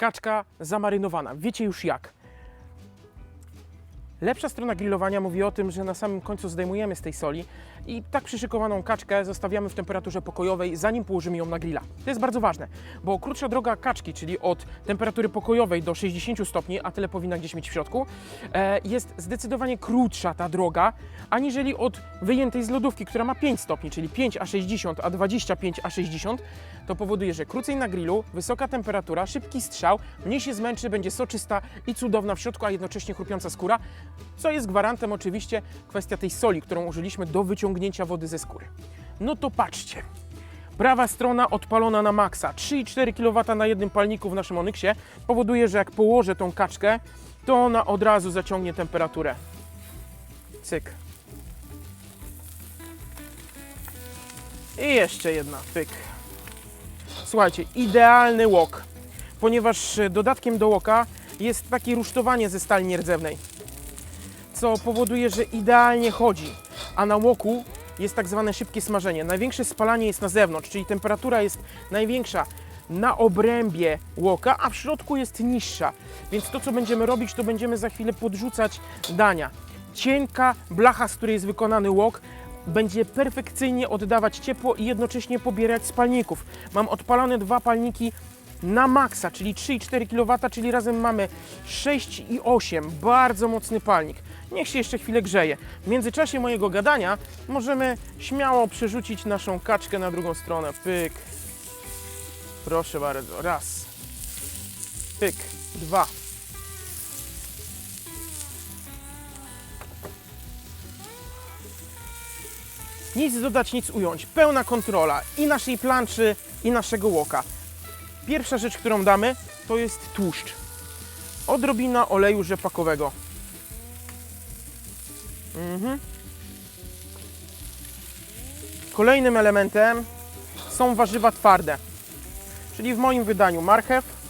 kaczka zamarynowana. Wiecie już jak. Lepsza strona grillowania mówi o tym, że na samym końcu zdejmujemy z tej soli i tak przyszykowaną kaczkę zostawiamy w temperaturze pokojowej, zanim położymy ją na grilla. To jest bardzo ważne, bo krótsza droga kaczki, czyli od temperatury pokojowej do 60 stopni, a tyle powinna gdzieś mieć w środku, e, jest zdecydowanie krótsza ta droga, aniżeli od wyjętej z lodówki, która ma 5 stopni, czyli 5 a 60, a 25 a 60, to powoduje, że krócej na grillu, wysoka temperatura, szybki strzał, mniej się zmęczy, będzie soczysta i cudowna w środku, a jednocześnie chrupiąca skóra, co jest gwarantem oczywiście kwestia tej soli, którą użyliśmy do wyciągnięcia wody ze skóry. No to patrzcie. Prawa strona odpalona na maksa. 3,4 kW na jednym palniku w naszym Onyksie powoduje, że jak położę tą kaczkę, to ona od razu zaciągnie temperaturę. Cyk. I jeszcze jedna, pyk. Słuchajcie, idealny łok, ponieważ e, dodatkiem do łoka jest takie rusztowanie ze stali nierdzewnej, co powoduje, że idealnie chodzi, a na łoku jest tak zwane szybkie smażenie. Największe spalanie jest na zewnątrz, czyli temperatura jest największa na obrębie łoka, a w środku jest niższa. Więc to, co będziemy robić, to będziemy za chwilę podrzucać dania. Cienka blacha, z której jest wykonany łok, będzie perfekcyjnie oddawać ciepło i jednocześnie pobierać z palników. Mam odpalone dwa palniki na maksa, czyli 3,4 kW, czyli razem mamy 6,8. Bardzo mocny palnik. Niech się jeszcze chwilę grzeje. W międzyczasie mojego gadania możemy śmiało przerzucić naszą kaczkę na drugą stronę. Pyk. Proszę bardzo. Raz. Pyk. Dwa. Nic dodać, nic ująć. Pełna kontrola i naszej planczy, i naszego łoka. Pierwsza rzecz, którą damy, to jest tłuszcz. Odrobina oleju rzepakowego. Mhm. Kolejnym elementem są warzywa twarde, czyli w moim wydaniu marchew,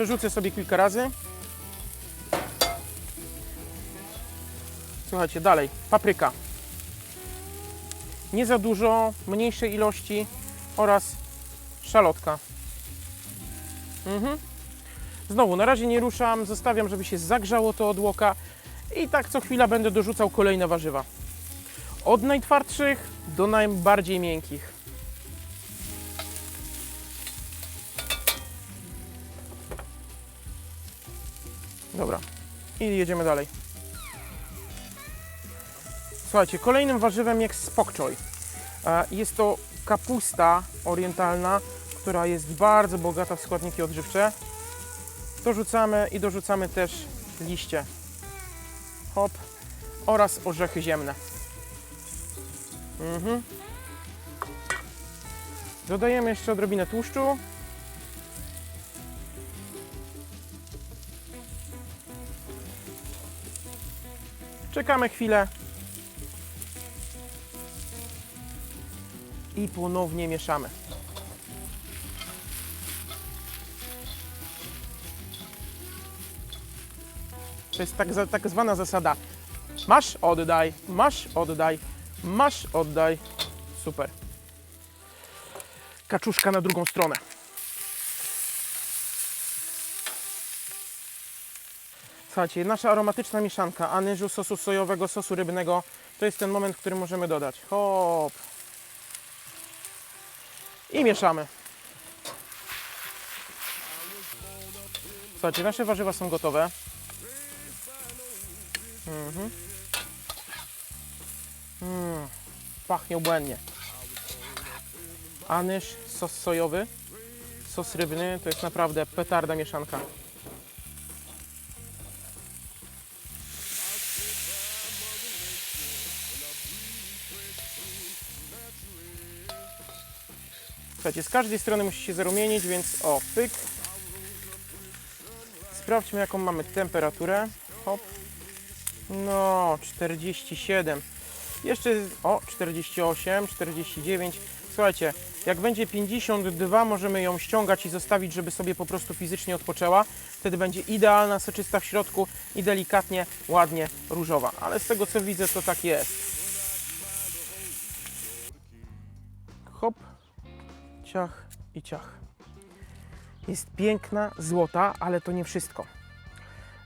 Przerzucę sobie kilka razy. Słuchajcie, dalej. Papryka. Nie za dużo, mniejszej ilości oraz szalotka. Mhm. Znowu, na razie nie ruszam, zostawiam, żeby się zagrzało to od łoka i tak co chwila będę dorzucał kolejne warzywa. Od najtwardszych do najbardziej miękkich. Dobra. I jedziemy dalej. Słuchajcie, kolejnym warzywem jest spok choy. E, Jest to kapusta orientalna, która jest bardzo bogata w składniki odżywcze. Dorzucamy i dorzucamy też liście. Hop. Oraz orzechy ziemne. Mhm. Dodajemy jeszcze odrobinę tłuszczu. Czekamy chwilę. I ponownie mieszamy. To jest tak, tak zwana zasada. Masz, oddaj, masz, oddaj, masz, oddaj. Super. Kaczuszka na drugą stronę. Słuchajcie, nasza aromatyczna mieszanka anyżu, sosu sojowego, sosu rybnego to jest ten moment, w którym możemy dodać. Hop. I mieszamy. Słuchajcie, nasze warzywa są gotowe. Mhm. Mm, pachnie obłędnie. Anyż, sos sojowy, sos rybny, to jest naprawdę petarda mieszanka. Słuchajcie, z każdej strony musi się zarumienić, więc o, pyk. Sprawdźmy, jaką mamy temperaturę. Hop. No, 47. Jeszcze, o, 48, 49. Słuchajcie, jak będzie 52, możemy ją ściągać i zostawić, żeby sobie po prostu fizycznie odpoczęła. Wtedy będzie idealna, soczysta w środku i delikatnie, ładnie różowa. Ale z tego co widzę, to tak jest. Ciach i ciach. Jest piękna, złota, ale to nie wszystko.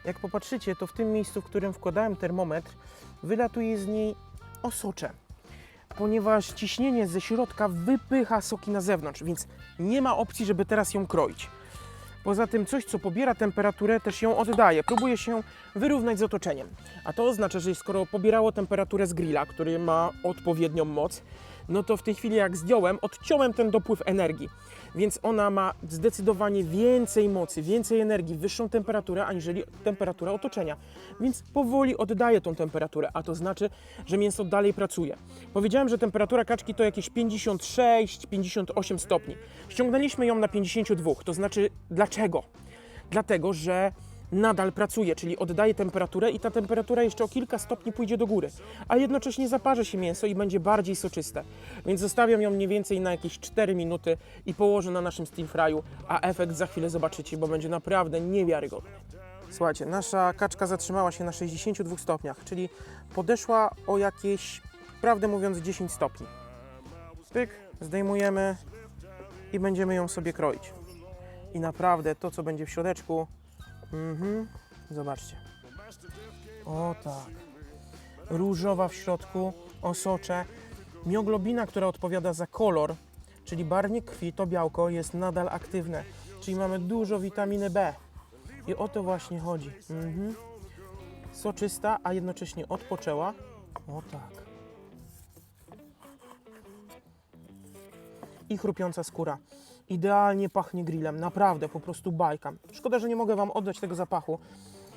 Jak popatrzycie, to w tym miejscu, w którym wkładałem termometr, wylatuje z niej osocze, ponieważ ciśnienie ze środka wypycha soki na zewnątrz, więc nie ma opcji, żeby teraz ją kroić. Poza tym coś, co pobiera temperaturę, też ją oddaje. Próbuje się wyrównać z otoczeniem. A to oznacza, że skoro pobierało temperaturę z grilla, który ma odpowiednią moc, no to w tej chwili jak zdjąłem, odciąłem ten dopływ energii. Więc ona ma zdecydowanie więcej mocy, więcej energii, wyższą temperaturę, aniżeli temperatura otoczenia. Więc powoli oddaje tą temperaturę, a to znaczy, że mięso dalej pracuje. Powiedziałem, że temperatura kaczki to jakieś 56-58 stopni. Ściągnęliśmy ją na 52, to znaczy dlaczego? Dlatego, że nadal pracuje, czyli oddaje temperaturę i ta temperatura jeszcze o kilka stopni pójdzie do góry, a jednocześnie zaparzy się mięso i będzie bardziej soczyste. Więc zostawiam ją mniej więcej na jakieś 4 minuty i położę na naszym steam fryu, a efekt za chwilę zobaczycie, bo będzie naprawdę niewiarygodny. Słuchajcie, nasza kaczka zatrzymała się na 62 stopniach, czyli podeszła o jakieś, prawdę mówiąc, 10 stopni. Pyk, zdejmujemy i będziemy ją sobie kroić. I naprawdę to, co będzie w środeczku, Mhm. Zobaczcie. O tak. Różowa w środku, osocze. Mioglobina, która odpowiada za kolor, czyli barwnik krwi, to białko jest nadal aktywne. Czyli mamy dużo witaminy B. I o to właśnie chodzi. Mhm. Soczysta, a jednocześnie odpoczęła. O tak. I chrupiąca skóra. Idealnie pachnie grillem, naprawdę, po prostu bajka. Szkoda, że nie mogę Wam oddać tego zapachu.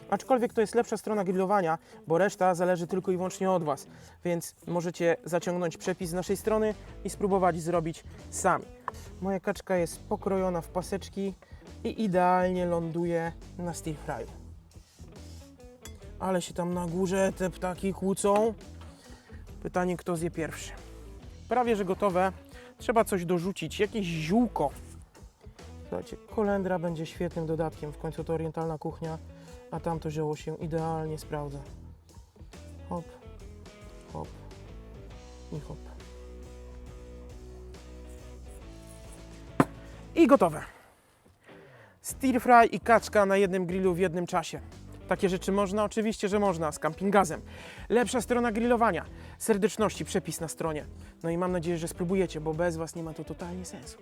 Aczkolwiek to jest lepsza strona grillowania, bo reszta zależy tylko i wyłącznie od Was. Więc możecie zaciągnąć przepis z naszej strony i spróbować zrobić sami. Moja kaczka jest pokrojona w paseczki i idealnie ląduje na stir fry. Ale się tam na górze te ptaki kłócą. Pytanie, kto zje pierwszy. Prawie, że gotowe. Trzeba coś dorzucić, jakieś ziółko. Słuchajcie, kolendra będzie świetnym dodatkiem. W końcu to orientalna kuchnia, a tamto zioło się idealnie sprawdza. Hop, hop i hop. I gotowe. Stir fry i kaczka na jednym grillu w jednym czasie. Takie rzeczy można? Oczywiście, że można, z campingazem. Lepsza strona grillowania. Serdeczności, przepis na stronie. No i mam nadzieję, że spróbujecie, bo bez Was nie ma to totalnie sensu.